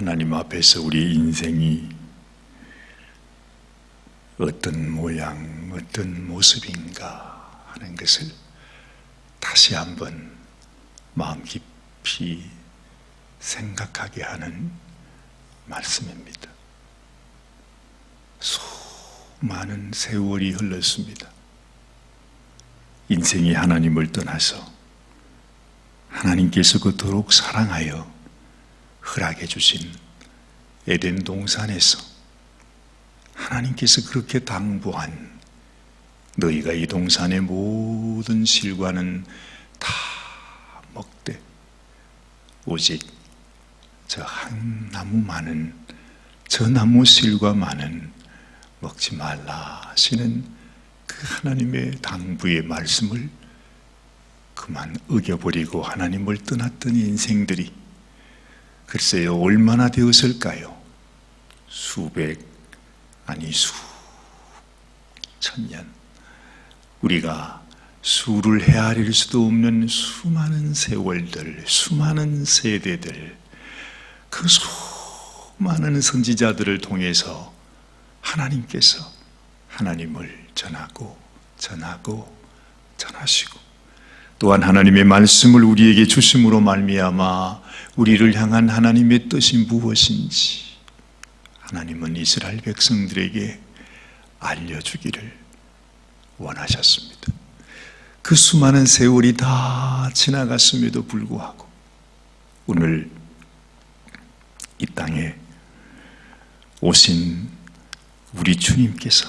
하나님 앞에서 우리 인생이 어떤 모양, 어떤 모습인가 하는 것을 다시 한번 마음 깊이 생각하게 하는 말씀입니다. 수많은 세월이 흘렀습니다. 인생이 하나님을 떠나서 하나님께서 그토록 사랑하여 허락해 주신 에덴 동산에서 하나님께서 그렇게 당부한 너희가 이 동산의 모든 실과는 다 먹되 오직 저 한 나무만은 저 나무 실과만은 먹지 말라 하시는 그 하나님의 당부의 말씀을 그만 어겨버리고 하나님을 떠났던 인생들이 글쎄요 얼마나 되었을까요? 수백 아니 수천 년 우리가 수를 헤아릴 수도 없는 수많은 세월들 수많은 세대들 그 수많은 선지자들을 통해서 하나님께서 하나님을 전하고 전하고 전하시고 또한 하나님의 말씀을 우리에게 주심으로 말미암아 우리를 향한 하나님의 뜻이 무엇인지 하나님은 이스라엘 백성들에게 알려주기를 원하셨습니다. 그 수많은 세월이 다 지나갔음에도 불구하고 오늘 이 땅에 오신 우리 주님께서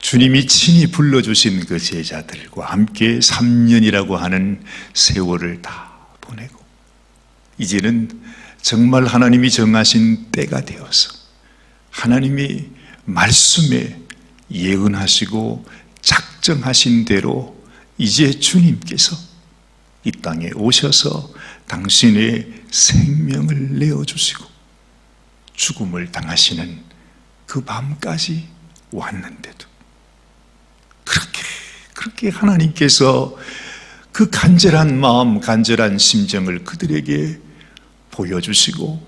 주님이 친히 불러주신 그 제자들과 함께 3년이라고 하는 세월을 다 이제는 정말 하나님이 정하신 때가 되어서 하나님이 말씀에 예언하시고 작정하신 대로 이제 주님께서 이 땅에 오셔서 당신의 생명을 내어주시고 죽음을 당하시는 그 밤까지 왔는데도 그렇게 그렇게 하나님께서 그 간절한 마음, 간절한 심정을 그들에게 보여주시고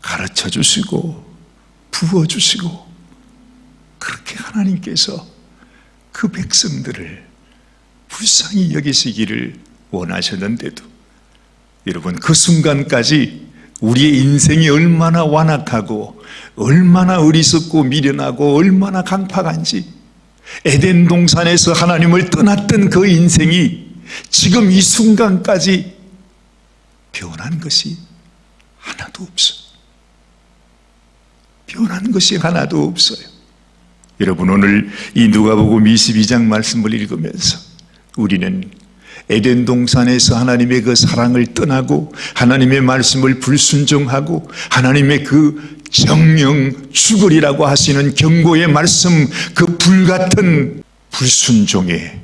가르쳐 주시고 부어 주시고 그렇게 하나님께서 그 백성들을 불쌍히 여기시기를 원하셨는데도 여러분 그 순간까지 우리의 인생이 얼마나 완악하고 얼마나 어리석고 미련하고 얼마나 강팍한지 에덴 동산에서 하나님을 떠났던 그 인생이 지금 이 순간까지 변한 것이 하나도 없어요. 변한 것이 하나도 없어요. 여러분 오늘 이 누가복음 22장 말씀을 읽으면서 우리는 에덴 동산에서 하나님의 그 사랑을 떠나고 하나님의 말씀을 불순종하고 하나님의 그 정령 죽으리라고 하시는 경고의 말씀 그 불같은 불순종의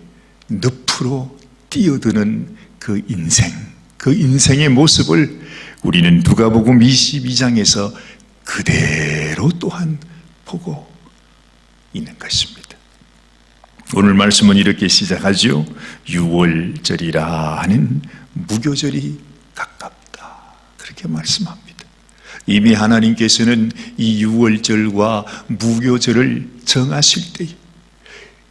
늪으로 뛰어드는 그 인생 그 인생의 모습을 우리는 누가복음 22장에서 그대로 또한 보고 있는 것입니다. 오늘 말씀은 이렇게 시작하죠. 6월절이라 하는 무교절이 가깝다. 그렇게 말씀합니다. 이미 하나님께서는 이 6월절과 무교절을 정하실 때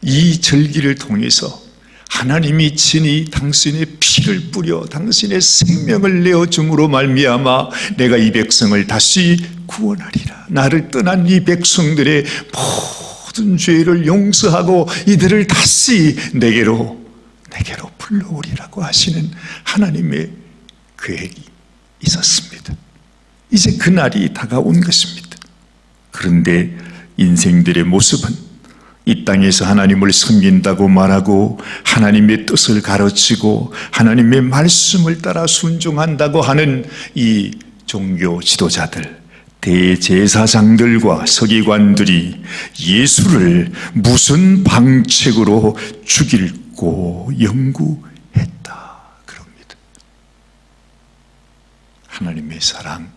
이 절기를 통해서 하나님이 친히 당신의 피를 뿌려 당신의 생명을 내어 줌으로 말미암아 내가 이 백성을 다시 구원하리라. 나를 떠난 이 백성들의 모든 죄를 용서하고 이들을 다시 내게로 내게로 불러오리라고 하시는 하나님의 계획이 있었습니다. 이제 그 날이 다가온 것입니다. 그런데 인생들의 모습은 이 땅에서 하나님을 섬긴다고 말하고 하나님의 뜻을 가르치고 하나님의 말씀을 따라 순종한다고 하는 이 종교 지도자들 대제사장들과 서기관들이 예수를 무슨 방책으로 죽일고 연구했다 그럽니다. 하나님의 사랑,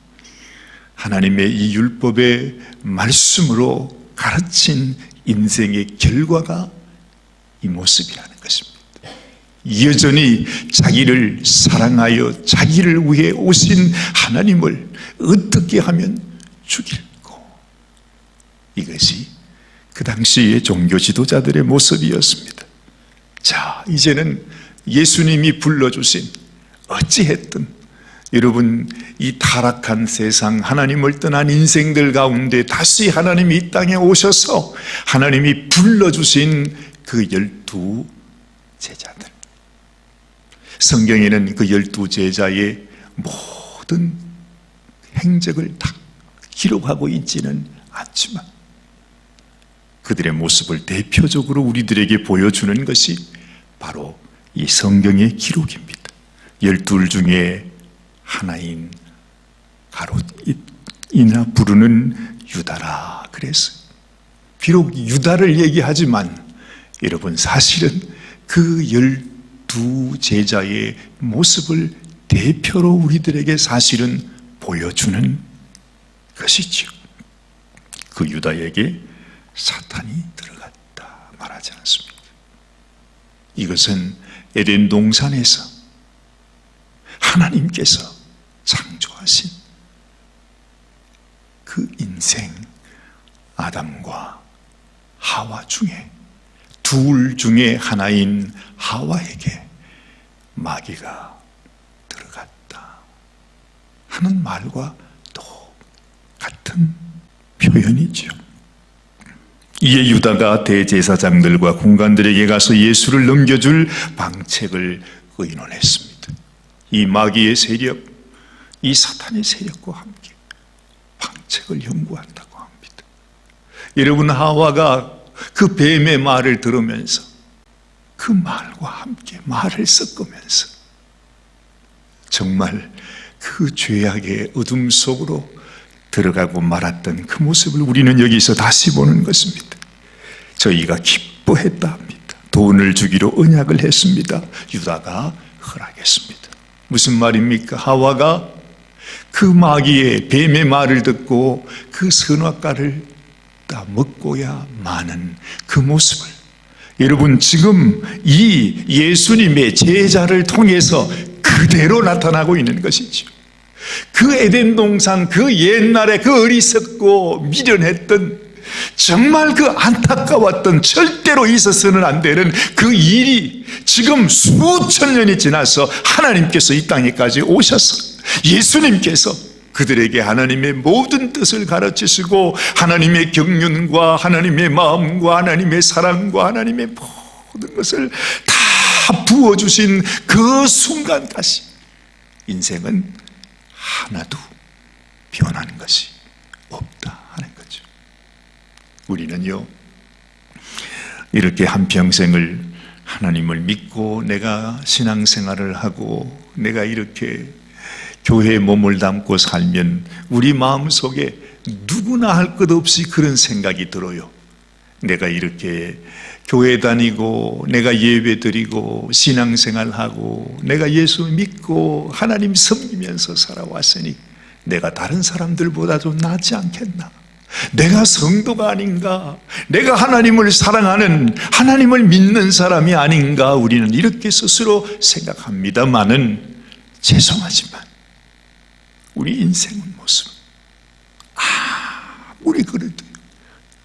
하나님의 이 율법의 말씀으로 가르친 인생의 결과가 이 모습이라는 것입니다. 여전히 자기를 사랑하여 자기를 위해 오신 하나님을 어떻게 하면 죽일고 이것이 그 당시의 종교 지도자들의 모습이었습니다. 자, 이제는 예수님이 불러주신 어찌했든 여러분 이 타락한 세상 하나님을 떠난 인생들 가운데 다시 하나님이 이 땅에 오셔서 하나님이 불러주신 그 열두 제자들 성경에는 그 열두 제자의 모든 행적을 다 기록하고 있지는 않지만 그들의 모습을 대표적으로 우리들에게 보여주는 것이 바로 이 성경의 기록입니다. 열둘 중에 하나인 가롯이나 부르는 유다라 그래서 비록 유다를 얘기하지만 여러분 사실은 그 열두 제자의 모습을 대표로 우리들에게 사실은 보여주는 것이죠. 그 유다에게 사탄이 들어갔다 말하지 않습니다. 이것은 에덴 동산에서 하나님께서 창조하신 그 인생 아담과 하와 중에 둘 중에 하나인 하와에게 마귀가 들어갔다 하는 말과 똑같은 표현이죠. 이에 유다가 대제사장들과 군관들에게 가서 예수를 넘겨줄 방책을 의논했습니다. 이 마귀의 세력, 이 사탄의 세력과 함께 방책을 연구한다고 합니다. 여러분 하와가 그 뱀의 말을 들으면서 그 말과 함께 말을 섞으면서 정말 그 죄악의 어둠 속으로 들어가고 말았던 그 모습을 우리는 여기서 다시 보는 것입니다. 저희가 기뻐했다 합니다. 돈을 주기로 언약을 했습니다. 유다가 허락했습니다. 무슨 말입니까? 하와가 그 마귀의 뱀의 말을 듣고 그 선악과를 다 먹고야 마는 그 모습을 여러분 지금 이 예수님의 제자를 통해서 그대로 나타나고 있는 것이죠. 그 에덴 동산 그 옛날에 그 어리석고 미련했던 정말 그 안타까웠던 절대로 있어서는 안 되는 그 일이 지금 수천 년이 지나서 하나님께서 이 땅에까지 오셔서 예수님께서 그들에게 하나님의 모든 뜻을 가르치시고 하나님의 경륜과 하나님의 마음과 하나님의 사랑과 하나님의 모든 것을 다 부어주신 그 순간까지 인생은 하나도 변한 것이 없다 하는 거죠. 우리는요, 이렇게 한평생을 하나님을 믿고 내가 신앙생활을 하고 내가 이렇게 교회에 몸을 담고 살면 우리 마음 속에 누구나 할 것 없이 그런 생각이 들어요. 내가 이렇게 교회 다니고 내가 예배 드리고 신앙생활하고 내가 예수 믿고 하나님 섬기면서 살아왔으니 내가 다른 사람들보다도 낫지 않겠나? 내가 성도가 아닌가? 내가 하나님을 사랑하는 하나님을 믿는 사람이 아닌가? 우리는 이렇게 스스로 생각합니다만은 죄송하지만 우리 인생은 모습 아무리 그래도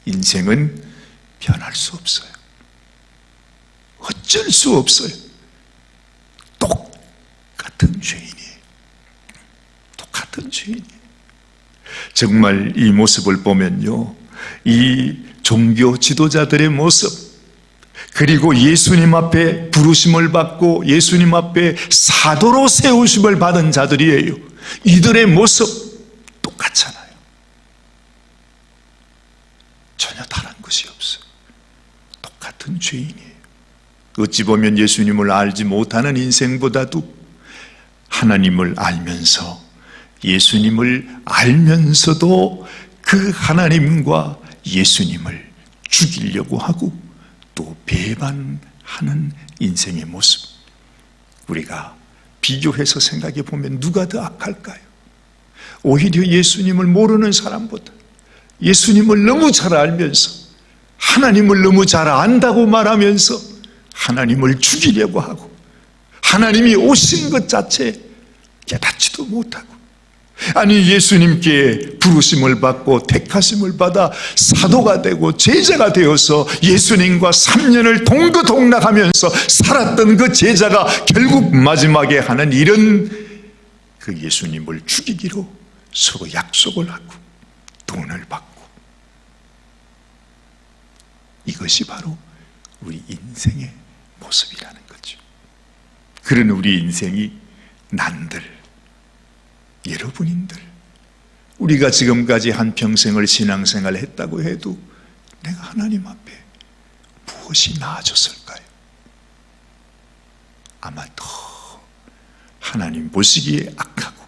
인생은 변할 수 없어요. 어쩔 수 없어요. 똑같은 죄인이에요. 똑같은 죄인이에요. 정말 이 모습을 보면요. 이 종교 지도자들의 모습, 그리고 예수님 앞에 부르심을 받고 예수님 앞에 사도로 세우심을 받은 자들이에요. 이들의 모습 똑같잖아요. 전혀 다른 것이 없어요. 똑같은 죄인이에요. 어찌 보면 예수님을 알지 못하는 인생보다도 하나님을 알면서 예수님을 알면서도 그 하나님과 예수님을 죽이려고 하고 또 배반하는 인생의 모습. 우리가 비교해서 생각해 보면 누가 더 악할까요? 오히려 예수님을 모르는 사람보다 예수님을 너무 잘 알면서 하나님을 너무 잘 안다고 말하면서 하나님을 죽이려고 하고 하나님이 오신 것 자체 깨닫지도 못하고 아니 예수님께 부르심을 받고 택하심을 받아 사도가 되고 제자가 되어서 예수님과 3년을 동거동락하면서 살았던 그 제자가 결국 마지막에 하는 이런 그 예수님을 죽이기로 서로 약속을 하고 돈을 받고 이것이 바로 우리 인생의 모습이라는 거죠. 그런 우리 인생이 난들 여러분인들, 우리가 지금까지 한 평생을 신앙생활 했다고 해도 내가 하나님 앞에 무엇이 나아졌을까요? 아마 더 하나님 보시기에 악하고,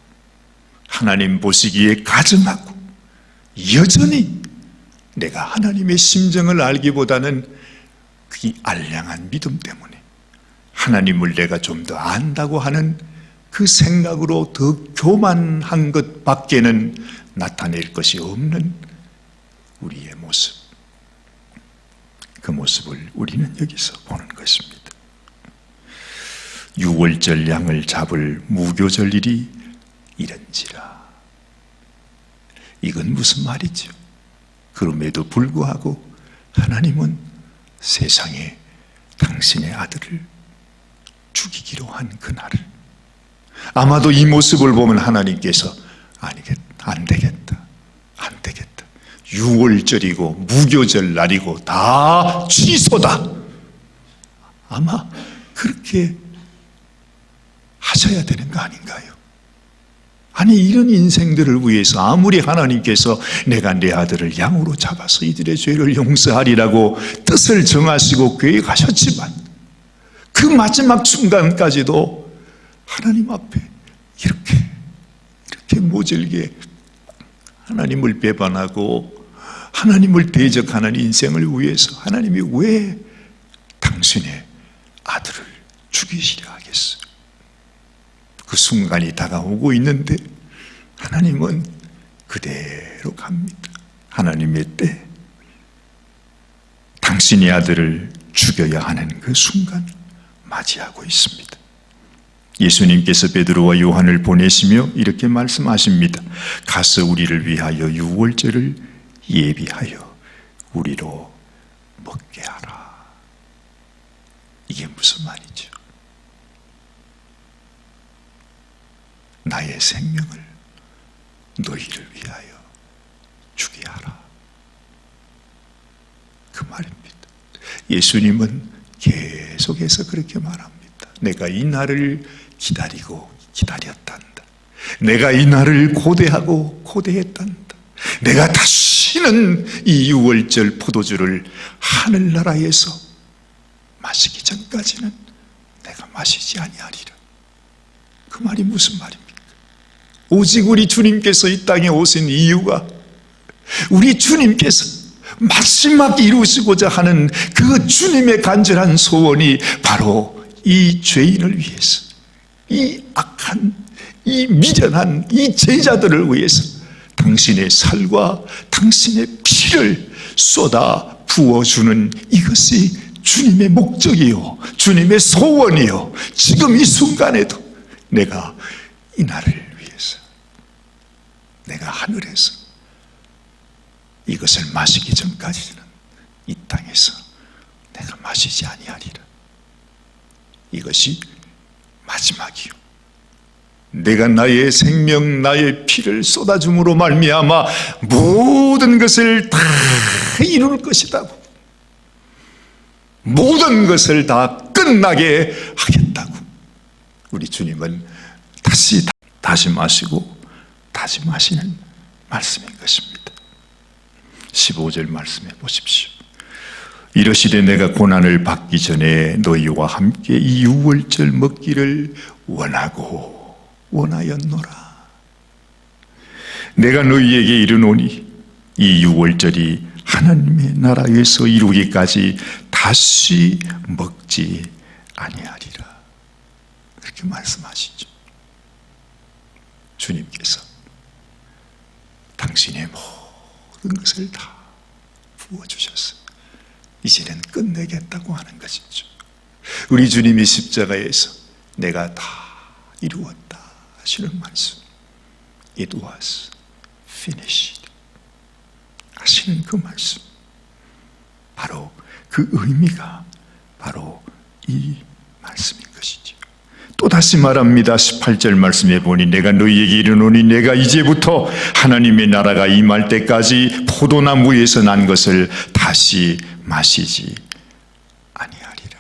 하나님 보시기에 가증하고, 여전히 내가 하나님의 심정을 알기보다는 그 알량한 믿음 때문에 하나님을 내가 좀 더 안다고 하는 그 생각으로 더 교만한 것 밖에는 나타낼 것이 없는 우리의 모습. 그 모습을 우리는 여기서 보는 것입니다. 6월절 양을 잡을 무교절 일이 이런지라. 이건 무슨 말이죠? 그럼에도 불구하고 하나님은 세상에 당신의 아들을 죽이기로 한 그날을 아마도 이 모습을 보면 하나님께서 아니겠다, 안 되겠다, 안 되겠다. 6월절이고 무교절 날이고 다 취소다. 아마 그렇게 하셔야 되는 거 아닌가요? 아니 이런 인생들을 위해서 아무리 하나님께서 내가 내 아들을 양으로 잡아서 이들의 죄를 용서하리라고 뜻을 정하시고 계획하셨지만 그 마지막 순간까지도 하나님 앞에 이렇게 이렇게 모질게 하나님을 배반하고 하나님을 대적하는 인생을 위해서 하나님이 왜 당신의 아들을 죽이시려 하겠어요? 그 순간이 다가오고 있는데 하나님은 그대로 갑니다. 하나님의 때 당신의 아들을 죽여야 하는 그 순간 맞이하고 있습니다. 예수님께서 베드로와 요한을 보내시며 이렇게 말씀하십니다. 가서 우리를 위하여 유월절을 예비하여 우리로 먹게 하라. 이게 무슨 말이죠? 나의 생명을 너희를 위하여 주게 하라. 그 말입니다. 예수님은 계속해서 그렇게 말합니다. 내가 이 날을 기다리고 기다렸단다. 내가 이 날을 고대하고 고대했단다. 내가 다시는 이 6월절 포도주를 하늘나라에서 마시기 전까지는 내가 마시지 아니하리라. 그 말이 무슨 말입니까? 오직 우리 주님께서 이 땅에 오신 이유가 우리 주님께서 마지막 이루시고자 하는 그 주님의 간절한 소원이 바로 이 죄인을 위해서 이 악한, 이 미련한 이 제자들을 위해서 당신의 살과 당신의 피를 쏟아 부어주는 이것이 주님의 목적이요. 주님의 소원이요. 지금 이 순간에도 내가 이 날을 위해서 내가 하늘에서 이것을 마시기 전까지는 이 땅에서 내가 마시지 아니하리라. 이것이 마지막이요. 내가 나의 생명, 나의 피를 쏟아줌으로 말미암아 모든 것을 다 이룰 것이다고. 모든 것을 다 끝나게 하겠다고. 우리 주님은 다시 마시고 다시 마시는 말씀인 것입니다. 15절 말씀해 보십시오. 이러시되 내가 고난을 받기 전에 너희와 함께 이 유월절 먹기를 원하고 원하였노라. 내가 너희에게 이르노니 이 유월절이 하나님의 나라에서 이루기까지 다시 먹지 아니하리라. 그렇게 말씀하시죠. 주님께서 당신의 모든 것을 다 부어주셨어요. 이제는 끝내겠다고 하는 것이죠. 우리 주님이 십자가에서 내가 다 이루었다 하시는 말씀. It was finished. 하시는 그 말씀. 바로 그 의미가 바로 이 말씀인 것이죠. 또다시 말합니다. 18절 말씀해 보니 내가 너희에게 이르노니 내가 이제부터 하나님의 나라가 임할 때까지 포도나무에서 난 것을 다시 마시지 아니하리라.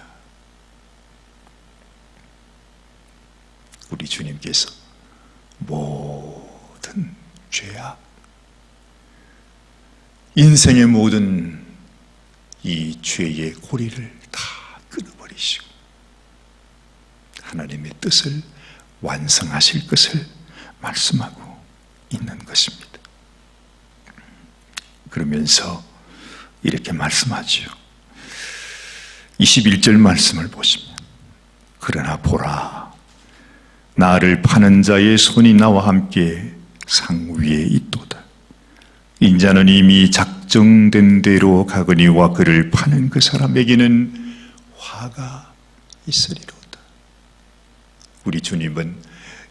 우리 주님께서 모든 죄악, 인생의 모든 이 죄의 고리를 다 끊어버리시고 하나님의 뜻을 완성하실 것을 말씀하고 있는 것입니다. 그러면서 이렇게 말씀하지요. 21절 말씀을 보시면 그러나 보라 나를 파는 자의 손이 나와 함께 상 위에 있도다. 인자는 이미 작정된 대로 가거니와 그를 파는 그 사람에게는 화가 있으리로다. 우리 주님은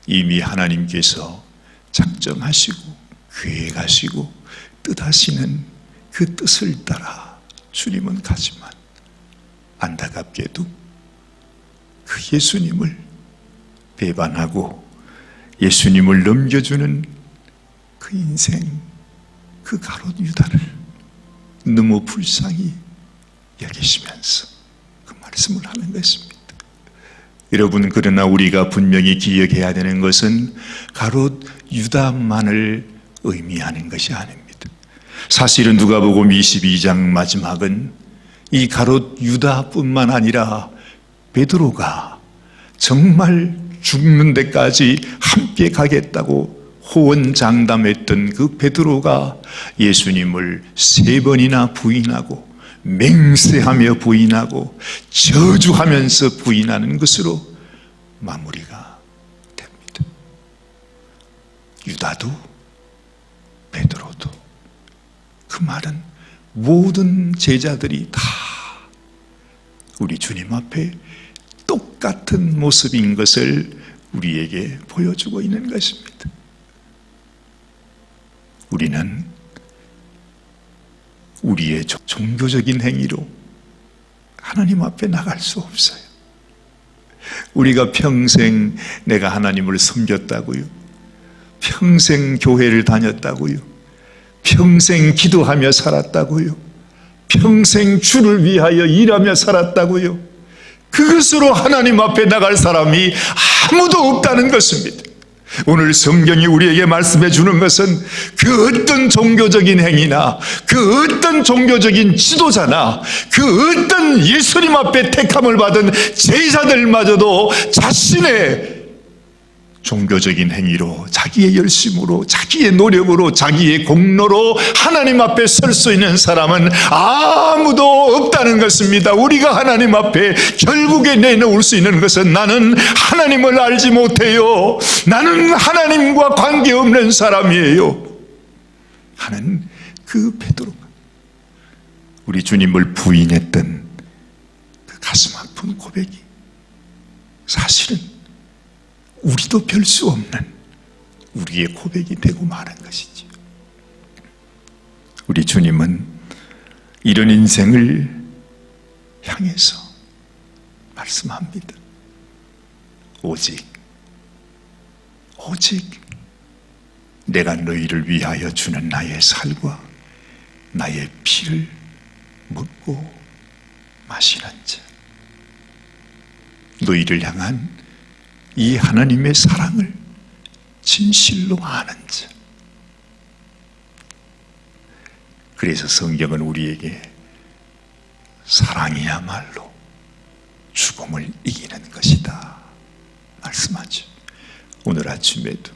이미 하나님께서 작정하시고 계획하시고 뜻하시는 그 뜻을 따라 주님은 가지만 안타깝게도 그 예수님을 배반하고 예수님을 넘겨주는 그 인생, 그 가롯 유다를 너무 불쌍히 여기시면서 그 말씀을 하는 것입니다. 여러분, 그러나 우리가 분명히 기억해야 되는 것은 가롯 유다만을 의미하는 것이 아닙니다. 사실은 누가복음 22장 마지막은 이 가롯 유다뿐만 아니라 베드로가 정말 죽는 데까지 함께 가겠다고 호언장담했던 그 베드로가 예수님을 세 번이나 부인하고 맹세하며 부인하고 저주하면서 부인하는 것으로 마무리가 됩니다. 유다도 베드로도 그 말은 모든 제자들이 다 우리 주님 앞에 똑같은 모습인 것을 우리에게 보여주고 있는 것입니다. 우리는 우리의 종교적인 행위로 하나님 앞에 나갈 수 없어요. 우리가 평생 내가 하나님을 섬겼다고요. 평생 교회를 다녔다고요. 평생 기도하며 살았다고요. 평생 주를 위하여 일하며 살았다고요. 그것으로 하나님 앞에 나갈 사람이 아무도 없다는 것입니다. 오늘 성경이 우리에게 말씀해 주는 것은 그 어떤 종교적인 행위나 그 어떤 종교적인 지도자나 그 어떤 예수님 앞에 택함을 받은 제자들마저도 자신의 종교적인 행위로 자기의 열심으로 자기의 노력으로 자기의 공로로 하나님 앞에 설 수 있는 사람은 아무도 없다는 것입니다. 우리가 하나님 앞에 결국에 내놓을 수 있는 것은 나는 하나님을 알지 못해요. 나는 하나님과 관계없는 사람이에요. 하는 그 베드로가 우리 주님을 부인했던 그 가슴 아픈 고백이 사실은 우리도 별 수 없는 우리의 고백이 되고 마는 것이지. 우리 주님은 이런 인생을 향해서 말씀합니다. 오직, 오직 내가 너희를 위하여 주는 나의 살과 나의 피를 먹고 마시는 자. 너희를 향한 이 하나님의 사랑을 진실로 아는 자. 그래서 성경은 우리에게 사랑이야말로 죽음을 이기는 것이다. 말씀하죠. 오늘 아침에도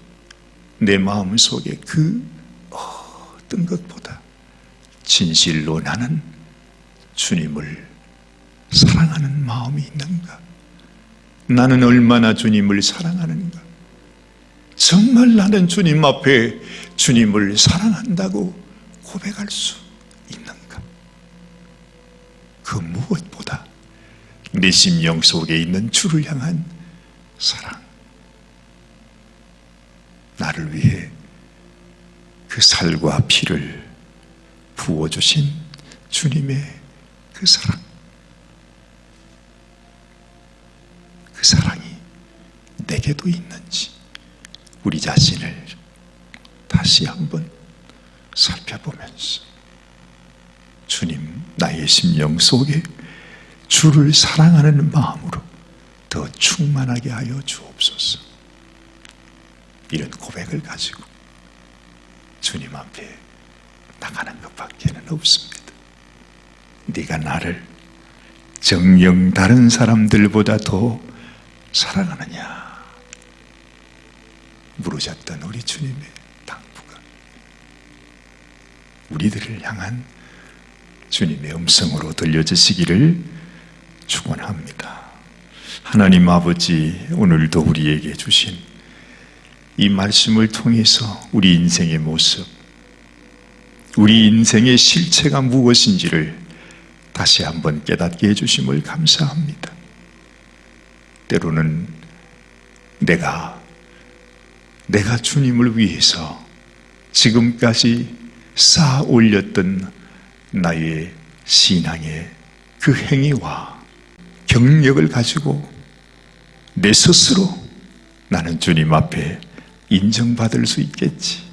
내 마음 속에 그 어떤 것보다 진실로 나는 주님을 사랑하는 마음이 있는가? 나는 얼마나 주님을 사랑하는가? 정말 나는 주님 앞에 주님을 사랑한다고 고백할 수 있는가? 그 무엇보다 내 심령 속에 있는 주를 향한 사랑. 나를 위해 그 살과 피를 부어주신 주님의 그 사랑. 그 사랑이 내게도 있는지 우리 자신을 다시 한번 살펴보면서 주님 나의 심령 속에 주를 사랑하는 마음으로 더 충만하게 하여 주옵소서. 이런 고백을 가지고 주님 앞에 나가는 것밖에는 없습니다. 네가 나를 정령 다른 사람들보다 더 사랑하느냐? 물으셨던 우리 주님의 당부가 우리들을 향한 주님의 음성으로 들려지시기를 축원합니다. 하나님 아버지 오늘도 우리에게 주신 이 말씀을 통해서 우리 인생의 모습, 우리 인생의 실체가 무엇인지를 다시 한번 깨닫게 해 주심을 감사합니다. 때로는 내가, 내가 주님을 위해서 지금까지 쌓아 올렸던 나의 신앙의 그 행위와 경력을 가지고 내 스스로 나는 주님 앞에 인정받을 수 있겠지.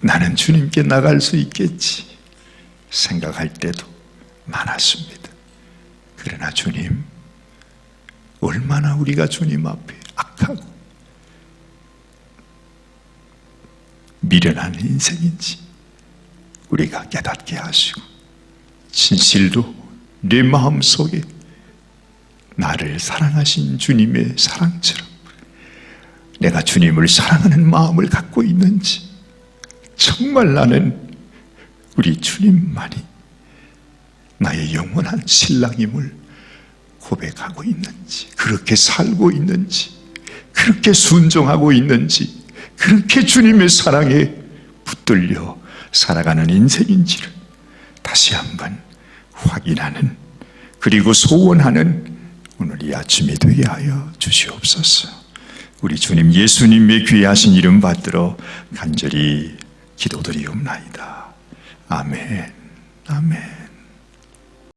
나는 주님께 나갈 수 있겠지. 생각할 때도 많았습니다. 그러나 주님, 얼마나 우리가 주님 앞에 악하고 미련한 인생인지 우리가 깨닫게 하시고 진실로 내 마음 속에 나를 사랑하신 주님의 사랑처럼 내가 주님을 사랑하는 마음을 갖고 있는지 정말 나는 우리 주님만이 나의 영원한 신랑임을 고백하고 있는지 그렇게 살고 있는지 그렇게 순종하고 있는지 그렇게 주님의 사랑에 붙들려 살아가는 인생인지를 다시 한번 확인하는 그리고 소원하는 오늘 이 아침이 되게 하여 주시옵소서. 우리 주님 예수님의 귀하신 이름 받들어 간절히 기도드리옵나이다. 아멘. 아멘.